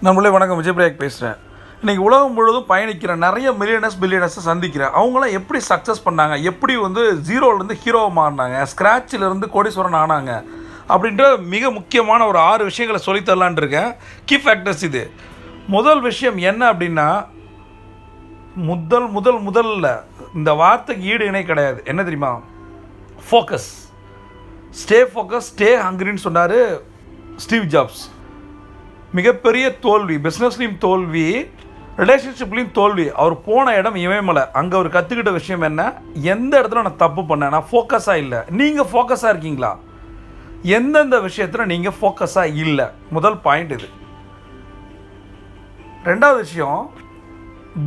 நம்மளே வணக்கம் விஜய் பிரயாக் பேசுகிறேன் இன்றைக்கி உலகம் முழுவதும் பயணிக்கிற நிறைய மில்லியனர்ஸ் பில்லியனர்ஸை சந்திக்கிறேன் அவங்களாம் எப்படி சக்ஸஸ் பண்ணாங்க? எப்படி வந்து ஜீரோலேருந்து ஹீரோவை மாறினாங்க? ஸ்க்ராட்சிலேருந்து கோடீஸ்வரன் ஆனாங்க? அப்படின்ற மிக முக்கியமான ஒரு ஆறு விஷயங்களை சொல்லித் தரலான்னு இருக்கேன். கீ ஃபேக்டர்ஸ் இது. முதல் விஷயம் என்ன அப்படின்னா முதல் முதல் முதல்ல இந்த வார்த்தைக்கு ஈடு இணை கிடையாது. என்ன தெரியுமா? ஃபோக்கஸ் ஸ்டே ஃபோக்கஸ் ஸ்டே ஹங்கிரின்னு சொன்னார் ஸ்டீவ் ஜாப்ஸ். மிகப்பெரிய தோல்வி பிஸ்னஸ்லேயும் தோல்வி ரிலேஷன்ஷிப்லேயும் தோல்வி. அவர் போன இடம் இமயமலை. அங்கே அவர் கற்றுக்கிட்ட விஷயம் என்ன? எந்த இடத்துல நான் தப்பு பண்ணேன்? நான் ஃபோக்கஸாக இல்லை. நீங்கள் ஃபோக்கஸாக இருக்கீங்களா? எந்தெந்த விஷயத்தில் நீங்கள் ஃபோக்கஸாக இல்லை? முதல் பாயிண்ட் இது. ரெண்டாவது விஷயம்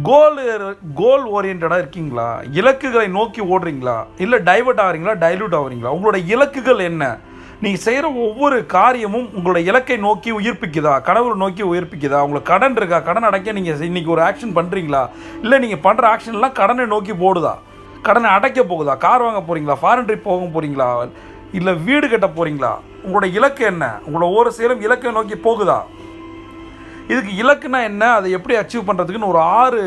கோல் கோல் ஓரியன்டாக இருக்கீங்களா? இலக்குகளை நோக்கி ஓடுறீங்களா? இல்லை டைவர்ட் ஆகிறீங்களா? டைலூட் ஆகிறீங்களா? உங்களோட இலக்குகள் என்ன? நீங்கள் செய்கிற ஒவ்வொரு காரியமும் உங்களோட இலக்கை நோக்கி உயிர்ப்பிக்குதா? கடவுளை நோக்கி உயிர்ப்பிக்குதா? உங்களுக்கு கடன் இருக்கா? கடன் அடைக்க நீங்கள் இன்றைக்கி ஒரு ஆக்ஷன் பண்ணுறீங்களா இல்லை நீங்கள் பண்ணுற ஆக்ஷன்லாம் கடனை நோக்கி போடுதா? கடனை அடைக்க போகுதா? கார் வாங்க போகிறீங்களா ஃபாரின் ட்ரிப் போக போகிறீங்களா இல்லை வீடு கட்ட போகிறீங்களா உங்களோட இலக்கு என்ன? உங்களோட ஒவ்வொரு செயலும் இலக்கை நோக்கி போகுதா? இதுக்கு இலக்குனா என்ன? அதை எப்படி அச்சீவ் பண்ணுறதுக்குன்னு ஒரு ஆறு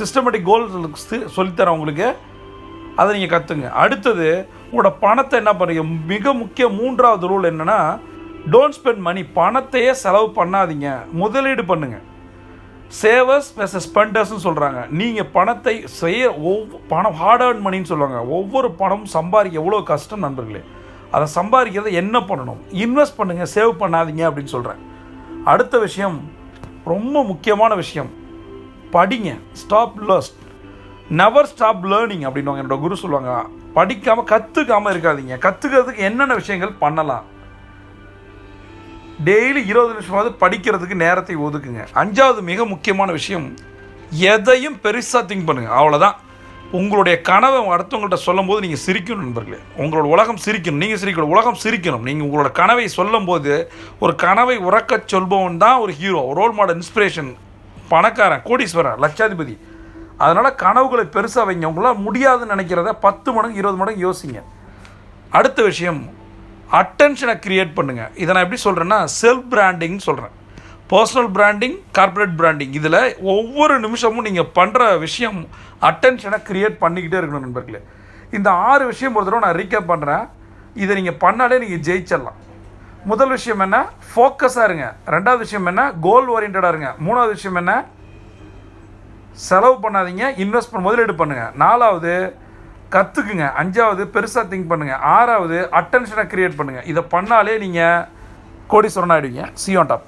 சிஸ்டமேட்டிக் கோல்ஸ் சொல்லித்தரேன் உங்களுக்கு. அதை நீங்கள் கற்றுங்க அடுத்தது உங்களோட பணத்தை என்ன பண்ணுங்க? மிக முக்கிய மூன்றாவது ரூல் என்னென்னா டோன்ட் ஸ்பெண்ட் மணி பணத்தையே செலவு பண்ணாதீங்க. முதலீடு பண்ணுங்கள் சேவர்ஸ் வெர்சஸ் ஸ்பெண்டர்ஸ்னு சொல்கிறாங்க நீங்கள் பணத்தை செய்ய ஒவ்வொரு பணம் ஹார்ட் ஏர்ன் மணின்னு சொல்லுவாங்க. ஒவ்வொரு பணமும் சம்பாதிக்க எவ்வளோ கஷ்டம் நண்பர்களே. அதை சம்பாதிக்கிறத என்ன பண்ணணும்? இன்வெஸ்ட் பண்ணுங்கள் சேவ் பண்ணாதீங்க அப்படின்னு சொல்கிறேன் அடுத்த விஷயம் ரொம்ப முக்கியமான விஷயம். படிங்க. Stop lust never stop learning அப்படின்வாங்க என்னோட குரு சொல்லுவாங்க படிக்காமல் கற்றுக்காமல் இருக்காதீங்க. கற்றுக்கிறதுக்கு என்னென்ன விஷயங்கள் பண்ணலாம்? டெய்லி இருபது நிமிஷமாவது படிக்கிறதுக்கு நேரத்தை ஒதுக்குங்க. அஞ்சாவது மிக முக்கியமான விஷயம் எதையும் பெருசாக திங்க் பண்ணுங்கள் அவ்வளோதான் உங்களுடைய கனவை அடுத்தவங்கள்ட்ட சொல்லும்போது நீங்கள் சிரிக்கணும் நண்பர்களே. உங்களோட உலகம் சிரிக்கணும். நீங்கள் சிரிக்கணும். உலகம் சிரிக்கணும். நீங்கள் உங்களோட கனவை சொல்லும்போது ஒரு கனவை உறக்கச் சொல்பவன் தான் ஒரு ஹீரோ ரோல் மாடல் இன்ஸ்பிரேஷன் பணக்காரன் கோடீஸ்வரன் லட்சாதிபதி. அதனால் கனவுகளை பெருசாக வைங்க. உங்களால் முடியாதுன்னு நினைக்கிறத பத்து மடங்கு இருபது மடங்கு யோசிங்க. அடுத்த விஷயம் அட்டென்ஷனை க்ரியேட் பண்ணுங்கள் இதை நான் எப்படி சொல்கிறேன்னா செல்ஃப் பிராண்டிங்னு சொல்கிறேன் பர்சனல் பிராண்டிங் கார்ப்பரேட் பிராண்டிங் இதில் ஒவ்வொரு நிமிஷமும் நீங்கள் பண்ணுற விஷயம் அட்டென்ஷனை க்ரியேட் பண்ணிக்கிட்டே இருக்கணும் நண்பர்களே. இந்த ஆறு விஷயம் ஒரு தடவை நான் ரீகேப் பண்ணுறேன் இதை நீங்கள் பண்ணாலே நீங்கள் ஜெயிச்சிடலாம். முதல் விஷயம் என்ன? ஃபோக்கஸாக இருங்க. ரெண்டாவது விஷயம் என்ன? கோல் ஓரியன்டாக இருங்க. மூணாவது விஷயம் என்ன? செலவு பண்ணாதீங்க இன்வெஸ்ட் பண்ண முதலீடு பண்ணுங்கள் நாலாவது கற்றுக்குங்க அஞ்சாவது பெருசாக திங்க் பண்ணுங்கள் ஆறாவது அட்டென்ஷனை க்ரியேட் பண்ணுங்கள் இதை பண்ணாலே நீங்கள் கோடீஸ்வரன் ஆகிடுவீங்க சி ஆன் டாப்